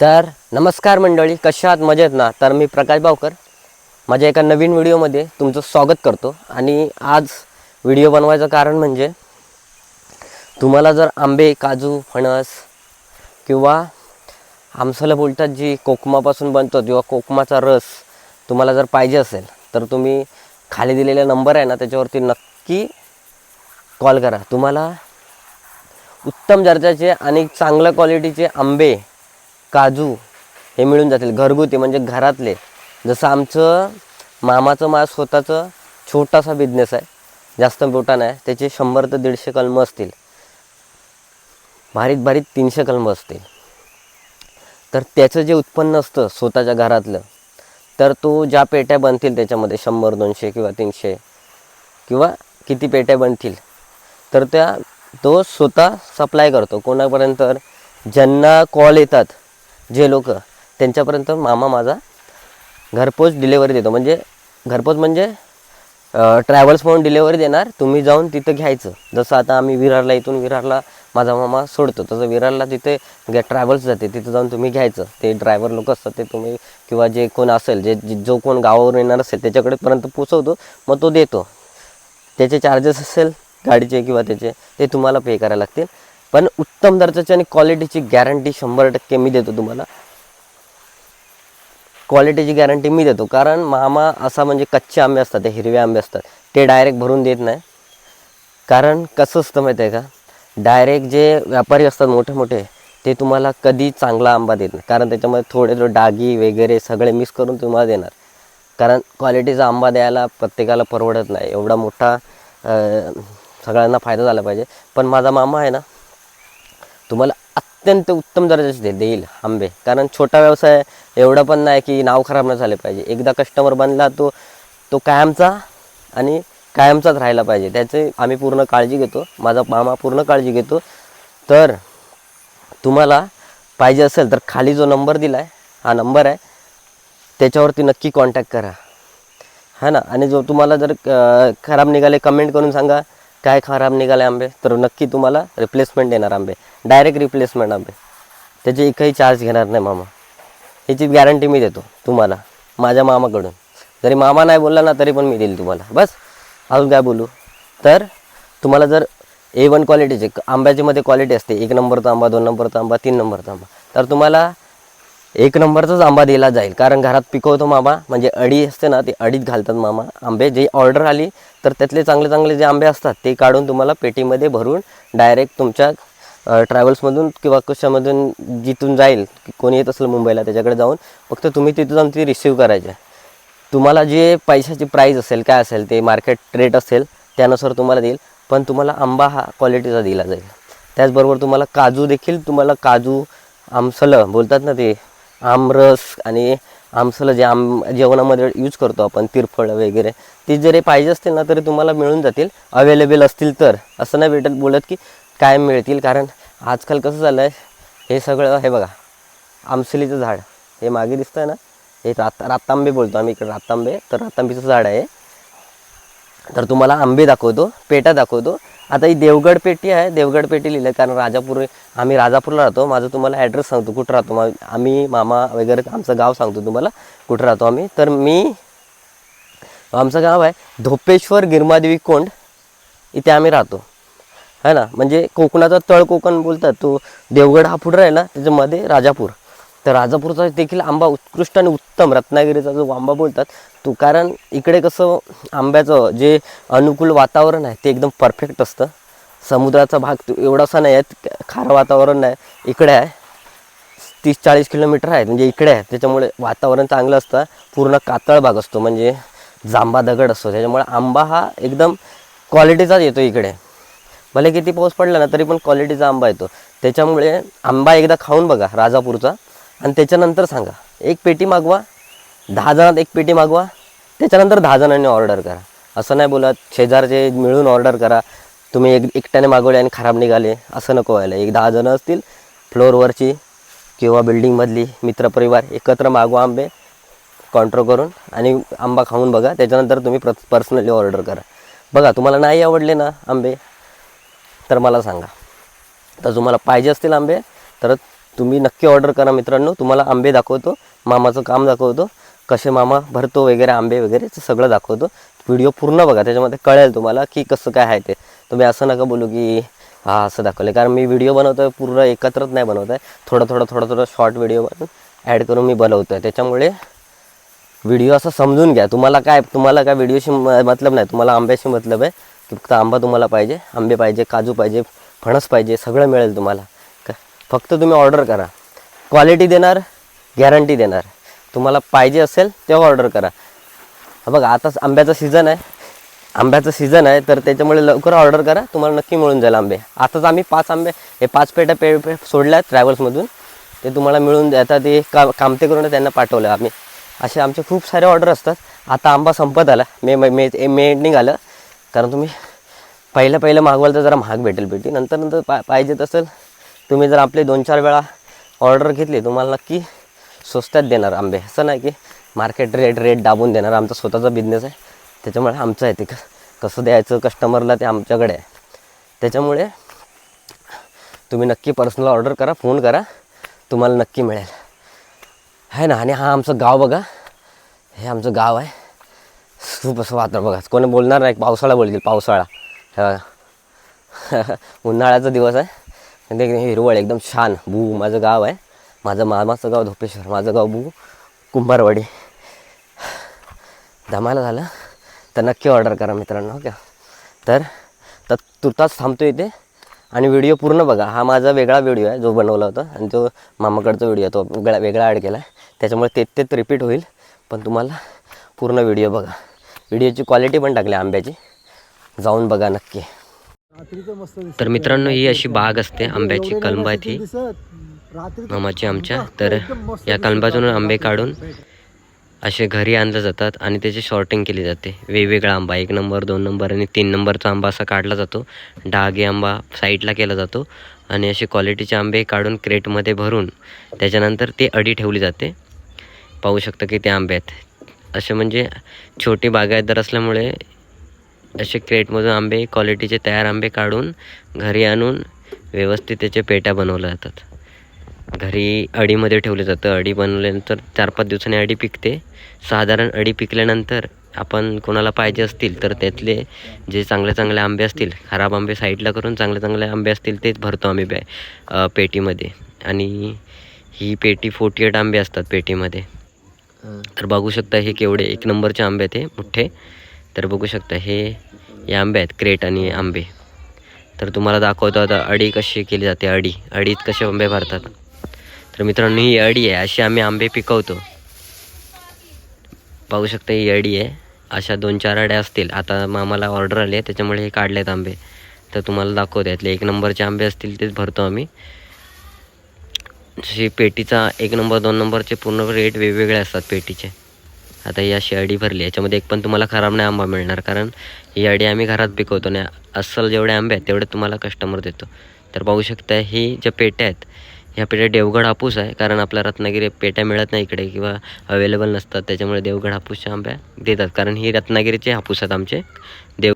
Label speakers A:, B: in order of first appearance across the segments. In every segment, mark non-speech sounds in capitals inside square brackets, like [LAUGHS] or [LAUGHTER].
A: तर नमस्कार मंडळी कशा आहात? मजेत ना? तर मी प्रकाश भावकर माझ्या एका नवीन व्हिडिओमध्ये तुमचं स्वागत करतो. आणि आज व्हिडिओ बनवायचं कारण म्हणजे तुम्हाला जर आंबे काजू फणस किंवा आमसलं बोलतात जी कोकमापासून बनतो किंवा कोकमाचा रस तुम्हाला जर पाहिजे असेल तर तुम्ही खाली दिलेला नंबर आहे ना त्याच्यावरती नक्की कॉल करा. तुम्हाला उत्तम दर्जाचे आणि चांगल्या क्वालिटीचे आंबे काजू हे मिळून जातील. घरगुती म्हणजे घरातले. जसं आमचं मामाचं माझं स्वतःचं छोटासा बिझनेस आहे. जास्त मोठा नाही. त्याचे शंभर ते दीडशे कलमं असतील. भारीत भारीत तीनशे कलमं असतील. तर त्याचं जे उत्पन्न असतं स्वतःच्या घरातलं तर तो ज्या पेट्या बनतील त्याच्यामध्ये शंभर दोनशे किंवा तीनशे किंवा किती पेट्या बनतील तर त्या तो स्वतः सप्लाय करतो. कोणापर्यंत? तर ज्यांना कॉल येतात जे लोक त्यांच्यापर्यंत मामा माझा घरपोच डिलेवरी देतो. म्हणजे घरपोच म्हणजे ट्रॅव्हल्स म्हणून डिलेवरी देणार तुम्ही जाऊन तिथं घ्यायचं. जसं आता आम्ही विरारला इथून विरारला माझा मामा सोडतो. तसं विरारला तिथे ट्रॅव्हल्स जाते. तिथं जाऊन तुम्ही घ्यायचं. ते ड्रायव्हर लोक असतात ते तुम्ही किंवा जे कोण असेल जे जो कोण गावावरून येणार असेल त्याच्याकडे पर्यंत पोचवतो मग तो देतो. त्याचे चार्जेस असेल गाडीचे किंवा त्याचे ते तुम्हाला पे करायला लागतील. पण उत्तम दर्जाची आणि क्वालिटीची गॅरंटी शंभर टक्के मी देतो तुम्हाला. क्वालिटीची गॅरंटी मी देतो. कारण मामा असा म्हणजे कच्चे आंबे असतात ते हिरवे आंबे असतात. ते डायरेक्ट भरून देत नाही. कारण कसं असतं माहिती आहे का? डायरेक्ट जे व्यापारी असतात मोठे मोठे ते तुम्हाला कधी चांगला आंबा देत नाही. कारण त्याच्यामध्ये थोडे थोडे डागी वगैरे सगळे मिक्स करून तुम्हाला देणार. कारण क्वालिटीचा आंबा द्यायला प्रत्येकाला परवडत नाही. एवढा मोठा सगळ्यांना फायदा झाला पाहिजे. पण माझा मामा आहे ना तुम्हाला अत्यंत उत्तम दर्जाचे दे देईल आंबे. कारण छोटा व्यवसाय एवढा पण नाही की नाव खराब नाही झाले पाहिजे. एकदा कस्टमर बनला तो तो कायमचा आणि कायमचाच राहायला पाहिजे. त्याचे आम्ही पूर्ण काळजी घेतो. माझा मामा पूर्ण काळजी घेतो. तर तुम्हाला पाहिजे असेल तर खाली जो नंबर दिला आहे हा नंबर आहे त्याच्यावरती नक्की कॉन्टॅक्ट करा. हा ना? आणि जो तुम्हाला जर खराब निघाले कमेंट करून सांगा. काय खराब निघाले आंबे? तर नक्की तुम्हाला रिप्लेसमेंट देणार आंबे. डायरेक्ट रिप्लेसमेंट आंबे. त्याचे एकही चार्ज घेणार नाही मामा. याची गॅरंटी मी देतो तुम्हाला माझ्या मामाकडून. जरी मामा नाही बोलला ना तरी पण मी देईल तुम्हाला. बस. अजून काय बोलू? तर तुम्हाला जर ए वन क्वालिटीचे आंब्याचीमध्ये क्वालिटी असते एक नंबरचा आंबा दोन नंबरचा आंबा तीन नंबरचा आंबा तर तुम्हाला एक नंबरचाच आंबा दिला जाईल. कारण घरात पिकवतो मामा. म्हणजे अडी असते ना ती अडीत घालतात मामा. आंबे जे ऑर्डर आली तर त्यातले चांगले चांगले जे आंबे असतात ते काढून तुम्हाला पेटीमध्ये भरून डायरेक्ट तुमच्या ट्रॅव्हल्समधून किंवा कशामधून जिथून जाईल कोणी येत असेल मुंबईला त्याच्याकडे जाऊन फक्त तुम्ही तिथं जाऊन ती रिसिव्ह करायचे. तुम्हाला जे पैशाची प्राईस असेल काय असेल ते मार्केट रेट असेल त्यानुसार तुम्हाला देईल. पण तुम्हाला आंबा हा क्वालिटीचा दिला जाईल. त्याचबरोबर तुम्हाला काजू देखील तुम्हाला काजू आमसलं बोलतात ना ते आमरस आणि आमसलं जे आम जेवणामध्ये यूज करतो आपण तिरफळ वगैरे ती जरी पाहिजे असतील ना तरी तुम्हाला मिळून जातील. अवेलेबल असतील तर. असं नाही भेटत बोलत की काय मिळतील कारण आजकाल कसं झालं आहे हे सगळं हे बघा आमसलीचं झाड. हे मागे दिसतंय ना हे रात रातांबे बोलतो आम्ही इकडे रातांबे. तर रातांबीचं झाड आहे. तर तुम्हाला आंबे दाखवतो पेटा दाखवतो. आता ही देवगड पेटी आहे. देवगड पेटी लिहिलं कारण राजापूर आम्ही राजापूरला राहतो. माझं तुम्हाला ॲड्रेस सांगतो. कुठं राहतो? मा आम्ही मामा वगैरे आमचं गाव सांगतो तुम्हाला. कुठं राहतो आम्ही? तर मी आमचं गाव आहे धोपेश्वर गिरमादेवी कोंड. इथे आम्ही राहतो. है ना? म्हणजे कोकणाचा तळ कोकण बोलतात. तो देवगड हा पुढं राहिला. त्याच्यामध्ये राजापूर. तर राजापूरचा देखील आंबा उत्कृष्ट आणि उत्तम रत्नागिरीचा जो आंबा बोलतात तो कारण इकडे कसं आंब्याचं जे अनुकूल वातावरण आहे ते एकदम परफेक्ट असतं. समुद्राचा भाग तो एवढासा नाही आहे खारं वातावरण नाही. इकडे आहे तीस चाळीस किलोमीटर आहे म्हणजे इकडे आहे. त्याच्यामुळे वातावरण चांगलं असतं. पूर्ण कातळ भाग असतो म्हणजे जांबा दगड असतो. त्याच्यामुळे आंबा हा एकदम क्वालिटीचाच येतो इकडे. भले किती पाऊस पडला ना तरी पण क्वालिटीचा आंबा येतो. त्याच्यामुळे आंबा एकदा खाऊन बघा राजापूरचा. आणि त्याच्यानंतर सांगा एक पेटी मागवा दहा जणात एक पेटी मागवा त्याच्यानंतर दहा जणांनी ऑर्डर करा. असं नाही बोलत शेजारचे मिळून ऑर्डर करा. तुम्ही एक एकट्याने मागवले आणि खराब निघाले असं नको व्हायला. एक दहा जणं असतील फ्लोअरवरची किंवा बिल्डिंगमधली मित्रपरिवार एकत्र मागवा आंबे कॉन्ट्रो करून आणि आंबा खाऊन बघा. त्याच्यानंतर तुम्ही प्र पर्सनली ऑर्डर करा. बघा तुम्हाला नाही आवडले ना आंबे तर मला सांगा. तर तुम्हाला पाहिजे असतील आंबे तर तुम्ही नक्की ऑर्डर करा मित्रांनो. तुम्हाला आंबे दाखवतो मामाचं काम दाखवतो कसे मामा भरतो वगैरे आंबे वगैरे सगळं दाखवतो. व्हिडिओ पूर्ण बघा त्याच्यामध्ये कळेल तुम्हाला की कसं काय आहे ते. तुम्ही असं नका बोलू की हा असं दाखवलं कारण मी व्हिडिओ बनवतो आहे पूर्ण एकत्रच नाही बनवत आहे थोडं थोडं थोडं थोडं शॉर्ट व्हिडिओ बनवून ॲड करून मी बनवतो आहे त्याच्यामुळे व्हिडिओ असं समजून घ्या. तुम्हाला काय तुम्हाला काय व्हिडिओशी म- मतलब नाही. तुम्हाला आंब्याशी मतलब आहे की फक्त आंबा तुम्हाला पाहिजे आंबे पाहिजे काजू पाहिजे फणस पाहिजे सगळं मिळेल तुम्हाला. फक्त तुम्ही ऑर्डर करा. क्वालिटी देणार गॅरंटी देणार. तुम्हाला पाहिजे असेल तेव्हा ऑर्डर करा. बघा आताच आंब्याचा सीझन आहे. आंब्याचं सीझन आहे तर त्याच्यामुळे लवकर ऑर्डर करा. तुम्हाला नक्की मिळून जाईल आंबे. आताच आम्ही पाच आंबे हे पाच पेट्या पे पे सोडल्या आहेत ट्रॅव्हल्समधून. ते तुम्हाला मिळून आता ते का कामते करून त्यांना पाठवलं आम्ही. असे आमचे खूप सारे ऑर्डर असतात. आता आंबा संपत आला. मे मे मे मे एंडिंग आलं. कारण तुम्ही पहिलं पहिलं मागवाल तर जरा महाग भेटेल पेटी नंतर नंतर पा पाहिजे असेल तुम्ही जर आपले दोन चार वेळा ऑर्डर घेतली तुम्हाला नक्की स्वस्तात देणार आंबे. असं नाही की मार्केट रेट रेट दाबून देणार. आमचा स्वतःचा बिझनेस आहे. त्याच्यामुळे आमचं आहे ते. क- कसं द्यायचं कस्टमरला ते आमच्याकडे आहे. त्याच्यामुळे तुम्ही नक्की पर्सनल ऑर्डर करा फोन करा. तुम्हाला नक्की मिळेल. आहे ना? आणि हा आमचं गाव बघा. हे आमचं गाव आहे. खूप असं वातावरण बघा. कोणी बोलणार नाही. पावसाळा बोलतील. पावसाळा. [LAUGHS] उन्हाळ्याचा दिवस आहे. हिरवळ एकदम छान. भू माझं गाव आहे. माझं मामाचं गाव धोपेश्वर माझं गाव भू कुंभारवाडी. धमाला झालं. तर नक्की ऑर्डर करा मित्रांनो ओके? तर तर तुर्तास थांबतो इथे. आणि व्हिडिओ पूर्ण बघा. हा माझा वेगळा व्हिडिओ आहे जो बनवला होता. आणि तो मामाकडचा व्हिडिओ तो वेगळा वेगळा ॲड केला आहे त्याच्यामुळे ते तेच रिपीट होईल. पण तुम्हाला पूर्ण व्हिडिओ बघा. व्हिडिओची क्वालिटी पण टाकली आंब्याची. जाऊन बघा नक्की. तर मित्रांनो ही अशी बाग असते आंब्याची कलम ती मामाची आमच्या. तर या कलबातून आंबे. काढून असे घरी आणले जातात आणि त्याची शॉर्टिंग केली जाते. वेगवेगळा आंबा एक नंबर दोन नंबर आणि तीन नंबरचा आंबा असा काढला जातो. डागे आंबा साईडला केला जातो आणि असे क्वालिटीचे आंबे काढून क्रेटमध्ये भरून त्याच्यानंतर ते अडी ठेवली जाते. पाहू शकता की ते आंबे आहेत. असे म्हणजे छोटे बागायतदार असल्यामुळे असे क्रेटमधून आंबे क्वालिटीचे तयार आंबे काढून घरी आणून व्यवस्थित त्याचे पेट्या बनवल्या जातात. घरी अडीमध्ये ठेवलं जातं. अडी बनवल्यानंतर चार पाच दिवसांनी अडी पिकते. साधारण अडी पिकल्यानंतर आपण कोणाला पाहिजे असतील तर त्यातले जे चांगले चांगले आंबे असतील खराब आंबे साईडला करून चांगले चांगले आंबे असतील तेच भरतो आम्ही बॅ पेटीमध्ये. आणि ही पेटी फोर्टी एट आंबे असतात पेटीमध्ये. तर बघू शकता हे केवढे एक नंबरचे आंबे आहेत हे मोठे. तर बघू शकता हे हे आंबे आहेत क्रेट आणि आंबे. तर तुम्हाला दाखवतो आता अडी कशी केली जाते अडी. अडीत कसे आंबे भरतात. तर मित्रांनो ही अडी आहे अशी आम्ही आंबे पिकवतो. पाहू शकता ही अडी आहे. अशा दोन चार अड्या असतील. आता आम्हाला ऑर्डर आली आहे त्याच्यामुळे हे काढलेत आंबे. तर तुम्हाला दाखवतो यातले एक नंबरचे आंबे असतील तेच भरतो आम्ही. जशी पेटीचा एक नंबर दोन नंबरचे पूर्ण रेट वेगवेगळे असतात पेटीचे. आता ही अशी अडी भरली याच्यामध्ये एक पण तुम्हाला खराब नाही आंबा मिळणार कारण ही अडी आम्ही घरात पिकवतो आणि अस्सल जेवढे आंबे आहेत तेवढे तुम्हाला कस्टमर देतो. तर पाहू शकता ही ज्या पेट्या आहेत ह्या पेट्या देवगड हापूस आहे कारण आपल्या रत्नागिरी पेट्या मिळत नाही इकडे किंवा अवेलेबल नसतात त्याच्यामुळे देवगड हापूसच्या आंब्या देतात कारण ही रत्नागिरीचे हापूस आहेत आमचे. देव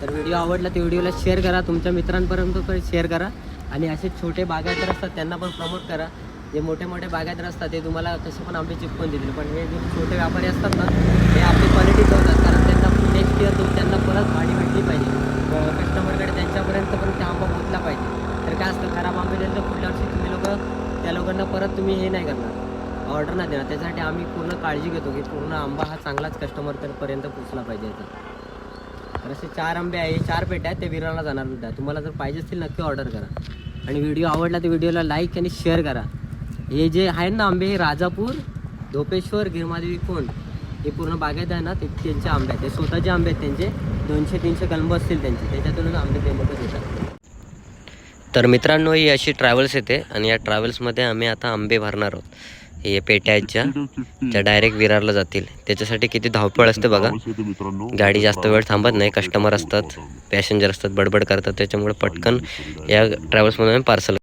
A: तर व्हिडिओ आवडला ते व्हिडिओला शेअर करा तुमच्या मित्रांपर्यंत पण शेअर करा. आणि असे छोटे बागायतर असतात त्यांना पण प्रमोट करा. जे मोठे मोठे बागायत असतात ते तुम्हाला कसे पण आंबे चिपकून देतील. पण हे जे छोटे व्यापारी असतात ना ते आपली क्वालिटी ठेवतात. कारण त्यांना नेक्स्ट इयर त्यांना परत भाडी भेटली पाहिजे. कस्टमरकडे त्यांच्यापर्यंत पण ते आंबा पोचला पाहिजे. तर काय असतं खराब आंबे दिले तर पुढल्या वर्षी तुम्ही लोक त्या लोकांना परत तुम्ही हे नाही करणार. ऑर्डर नाही देणार. त्यासाठी आम्ही पूर्ण काळजी घेतो की पूर्ण आंबा हा चांगलाच कस्टमरपर्यंत पोचला पाहिजे तर असे चार आंबे आहे चार पेट्या आहेत ते विराला जाणार सुद्धा तुम्हाला जर पाहिजे असतील नक्की ऑर्डर करा. आणि व्हिडिओ आवडला तर व्हिडिओला लाईक आणि शेअर करा. हे जे आहेत ना आंबे हे राजापूर धोपेश्वर गिरमादेवी कोंड हे पूर्ण बागेत आहे ना ते त्यांचे आंबे आहेत. ते स्वतःचे आंबे आहेत त्यांचे. दोनशे तीनशे कलम असतील त्यांचे. त्याच्यातूनच आंबे ते लोक देतात तर मित्रांनो ही अशी ट्रॅव्हल्स येते आणि या ट्रॅव्हल्समध्ये आम्ही आता आंबे भरणार आहोत. हे पेट्या आहेत ज्या त्या डायरेक्ट विरारला जातील. त्याच्यासाठी किती धावपळ असते बघा. गाडी जास्त वेळ थांबत नाही. कस्टमर असतात पॅसेंजर असतात बडबड करतात. त्याच्यामुळे पटकन या ट्रॅव्हल्समध्ये आम्ही पार्सल